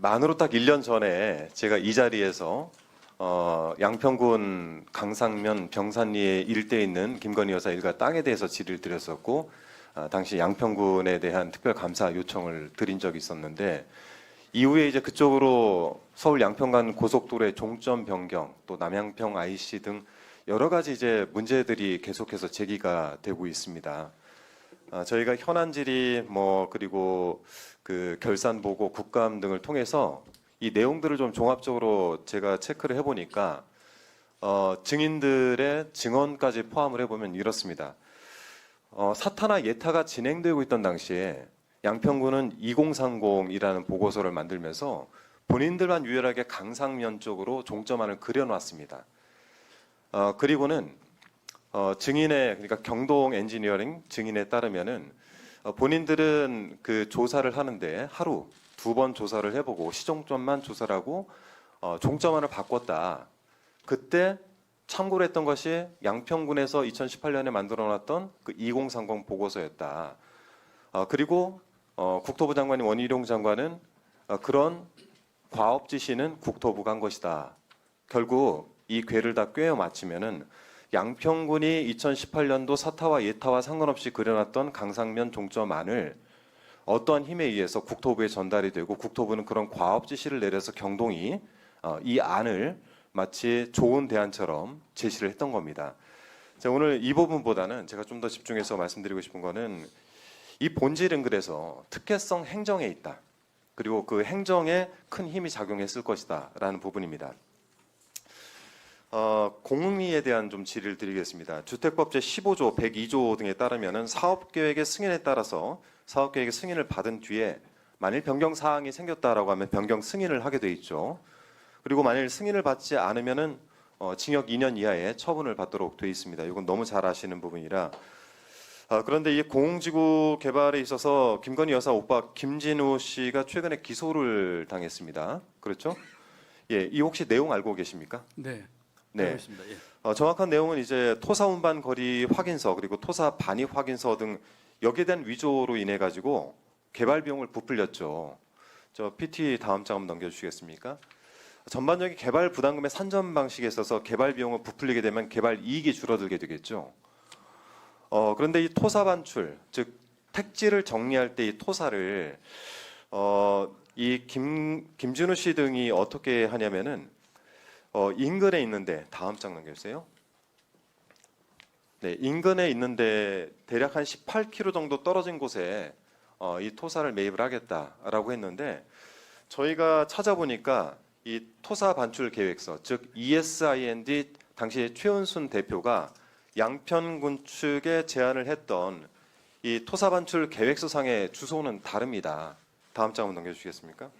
만으로 딱 1년 전에 제가 이 자리에서 어, 양평군 강상면 병산리에 일대에 있는 김건희 여사 일가 땅에 대해서 질의를 드렸었고 아, 당시 양평군에 대한 특별 감사 요청을 드린 적이 있었는데 이후에 이제 그쪽으로 서울 양평간 고속도로의 종점 변경 또 남양평 IC 등 여러 가지 이제 문제들이 계속해서 제기가 되고 있습니다. 아, 저희가 현안 질의 뭐 그리고 그 결산 보고 국감 등을 통해서 이 내용들을 좀 종합적으로 제가 체크를 해보니까 어, 증인들의 증언까지 포함을 해보면 이렇습니다. 어, 사타나 예타가 진행되고 있던 당시에 양평군은 2030이라는 보고서를 만들면서 본인들만 유일하게 강상면 쪽으로 종점안을 그려놨습니다. 어, 그리고는 어, 증인의 그러니까 경동 엔지니어링 증인에 따르면은 어, 본인들은 그 조사를 하는데 하루 두 번 조사를 해보고 시종점만 조사를 하고 어, 종점안을 바꿨다. 그때 참고로 했던 것이 양평군에서 2018년에 만들어놨던 그 2030 보고서였다. 어, 그리고 어, 국토부 장관인 원희룡 장관은 어, 그런 과업 지시는 국토부가 한 것이다. 결국 이 궤를 다 꿰어 맞추면은 양평군이 2018년도 사타와 예타와 상관없이 그려놨던 강상면 종점 안을 어떠한 힘에 의해서 국토부에 전달이 되고 국토부는 그런 과업 지시를 내려서 경동이 어, 이 안을 마치 좋은 대안처럼 제시를 했던 겁니다. 자, 오늘 이 부분보다는 제가 좀 더 집중해서 말씀드리고 싶은 거는 이 본질은 그래서 특혜성 행정에 있다. 그리고 그 행정에 큰 힘이 작용했을 것이다라는 부분입니다. 어, 공의에 대한 좀 질의를 드리겠습니다. 주택법 제 15조, 102조 등에 따르면은 사업 계획의 승인에 따라서 사업 계획의 승인을 받은 뒤에 만일 변경 사항이 생겼다라고 하면 변경 승인을 하게 돼 있죠. 그리고 만일 승인을 받지 않으면은 어, 징역 2년 이하의 처분을 받도록 돼 있습니다. 이건 너무 잘 아시는 부분이라. 아, 그런데 이 공공지구 개발에 있어서 김건희 여사 오빠 김진우 씨가 최근에 기소를 당했습니다. 그렇죠? 예, 이 혹시 내용 알고 계십니까? 네. 네. 예. 어, 정확한 내용은 이제 토사 운반 거리 확인서 그리고 토사 반입 확인서 등 여기에 대한 위조로 인해 가지고 개발 비용을 부풀렸죠. 저 PT 다음 장 한번 넘겨주시겠습니까? 전반적인 개발 부담금의 산정 방식에 있어서 개발 비용을 부풀리게 되면 개발 이익이 줄어들게 되겠죠. 어, 그런데 이 토사 반출, 즉 택지를 정리할 때 이 토사를 어, 이 김, 김준우 씨 등이 어떻게 하냐면은 어, 인근에 있는데 다음 장 넘겨주세요. 네, 인근에 있는데 대략 한 18km 정도 떨어진 곳에 어, 이 토사를 매입을 하겠다라고 했는데 저희가 찾아보니까 이 토사 반출 계획서, 즉 ESIND 당시 최은순 대표가 양편군 측에 제안을 했던 이 토사 반출 계획서상의 주소는 다릅니다. 다음 장 한번 넘겨주시겠습니까?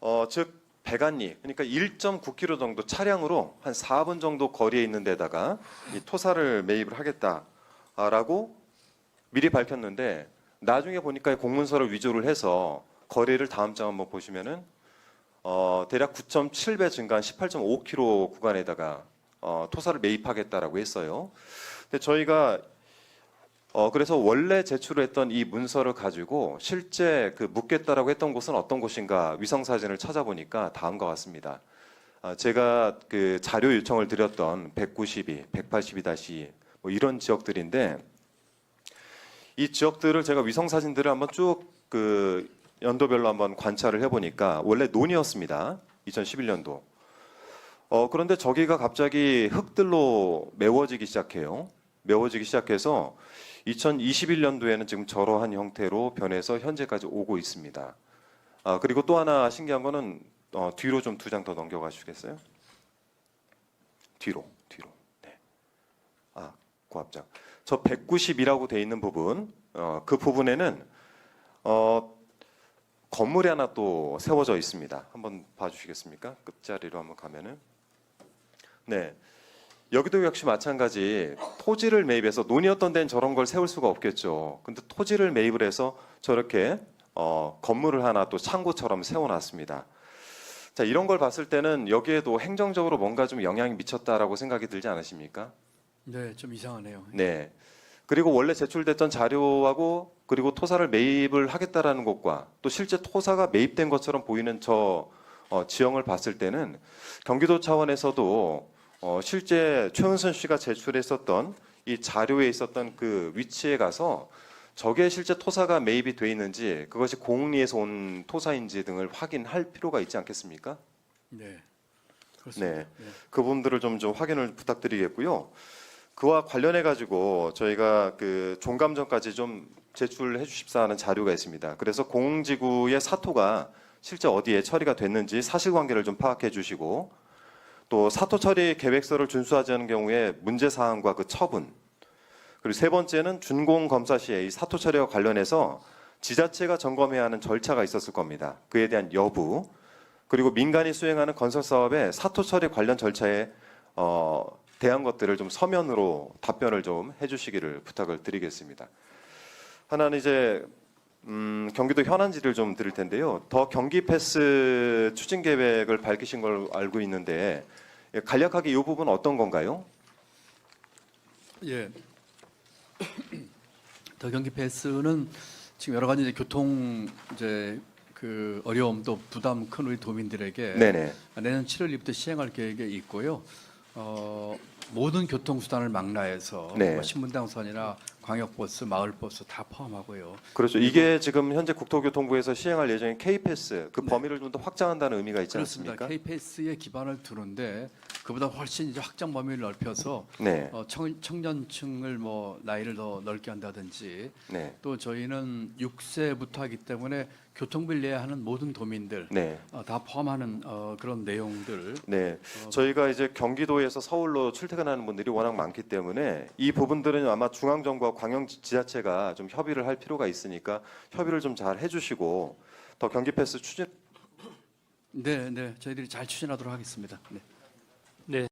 어, 즉 배관리 그러니까 1.9km 정도 차량으로 한 4분 정도 거리에 있는 데다가 이 토사를 매입을 하겠다라고 미리 밝혔는데 나중에 보니까 이 공문서를 위조를 해서 거리를 다음 장 한번 보시면은 어, 대략 9.7배 증가한 18.5km 구간에다가 어, 토사를 매입하겠다라고 했어요. 근데 저희가 어, 그래서 원래 제출했던 이 문서를 가지고 실제 그 묻겠다라고 했던 곳은 어떤 곳인가 위성 사진을 찾아보니까 다음과 같습니다. 아, 제가 그 자료 요청을 드렸던 192, 182-2 뭐 이런 지역들인데 이 지역들을 제가 위성 사진들을 한번 쭉 그 연도별로 한번 관찰을 해보니까 원래 논이었습니다. 2011년도. 어, 그런데 저기가 갑자기 흙들로 메워지기 시작해요. 메워지기 시작해서 2021년도에는 지금 저러한 형태로 변해서 현재까지 오고 있습니다. 아, 그리고 또 하나 신기한 거는 어, 뒤로 좀 두 장 더 넘겨가 주시겠어요? 뒤로, 뒤로. 네. 아, 그 앞장. 저 190이라고 돼 있는 부분, 어, 그 부분에는 어, 건물이 하나 또 세워져 있습니다. 한번 봐주시겠습니까? 끝자리로 한번 가면은. 네. 여기도 역시 마찬가지 토지를 매입해서 논이었던 데는 저런 걸 세울 수가 없겠죠. 근데 토지를 매입을 해서 저렇게 어, 건물을 하나 또 창고처럼 세워놨습니다. 자 이런 걸 봤을 때는 여기에도 행정적으로 뭔가 좀 영향이 미쳤다라고 생각이 들지 않으십니까? 네, 좀 이상하네요. 네. 그리고 원래 제출됐던 자료하고 그리고 토사를 매입을 하겠다라는 것과 또 실제 토사가 매입된 것처럼 보이는 저 어, 지형을 봤을 때는 경기도 차원에서도 어, 실제 최은선 씨가 제출했었던 이 자료에 있었던 그 위치에 가서 저게 실제 토사가 매입이 돼 있는지 그것이 공리에서 온 토사인지 등을 확인할 필요가 있지 않겠습니까? 네. 그렇습니다. 네. 그 부분들을 좀, 좀 확인을 부탁드리겠고요. 그와 관련해 가지고 저희가 그 종감전까지 좀 제출해 주십사 하는 자료가 있습니다. 그래서 공지구의 사토가 실제 어디에 처리가 됐는지 사실관계를 좀 파악해 주시고 또 사토 처리 계획서를 준수하지 않은 경우에 문제 사항과 그 처분 그리고 세 번째는 준공 검사 시에 이 사토 처리와 관련해서 지자체가 점검해야 하는 절차가 있었을 겁니다. 그에 대한 여부 그리고 민간이 수행하는 건설 사업의 사토 처리 관련 절차에 어, 대한 것들을 좀 서면으로 답변을 좀 해주시기를 부탁을 드리겠습니다. 하나는 이제 음, 경기도 현안지를 좀 드릴 텐데요. 더 경기 패스 추진 계획을 밝히신 걸 알고 있는데 예, 간략하게 이 부분 어떤 건가요? 예. 더 경기 패스는 지금 여러 가지 이제 교통 이제 그 어려움 또 부담 큰 우리 도민들에게 네네. 내년 7월 2일부터 시행할 계획에 있고요. 어, 모든 교통수단을 망라해서 네. 뭐 신분당선이나 광역버스, 마을버스 다 포함하고요. 그렇죠. 이게 지금 현재 국토교통부에서 시행할 예정인 K-패스 그 범위를 좀 더 확장한다는 의미가 있지 네. 그렇습니다. 않습니까? K-패스에 기반을 두는데 그보다 훨씬 이제 확장 범위를 넓혀서 네, 어, 청, 청년층을 뭐 나이를 더 넓게 한다든지 네, 또 저희는 6세부터 하기 때문에 교통비를 내야 하는 모든 도민들 네. 어, 다 포함하는 어, 그런 내용들 네, 저희가 이제 경기도에서 서울로 출퇴근하는 분들이 워낙 많기 때문에 이 부분들은 아마 중앙정부와 광역 지자체가 좀 협의를 할 필요가 있으니까 협의를 좀 잘 해주시고 더 경기 패스 추진 네, 네, 저희들이 잘 추진하도록 하겠습니다. 네. 네,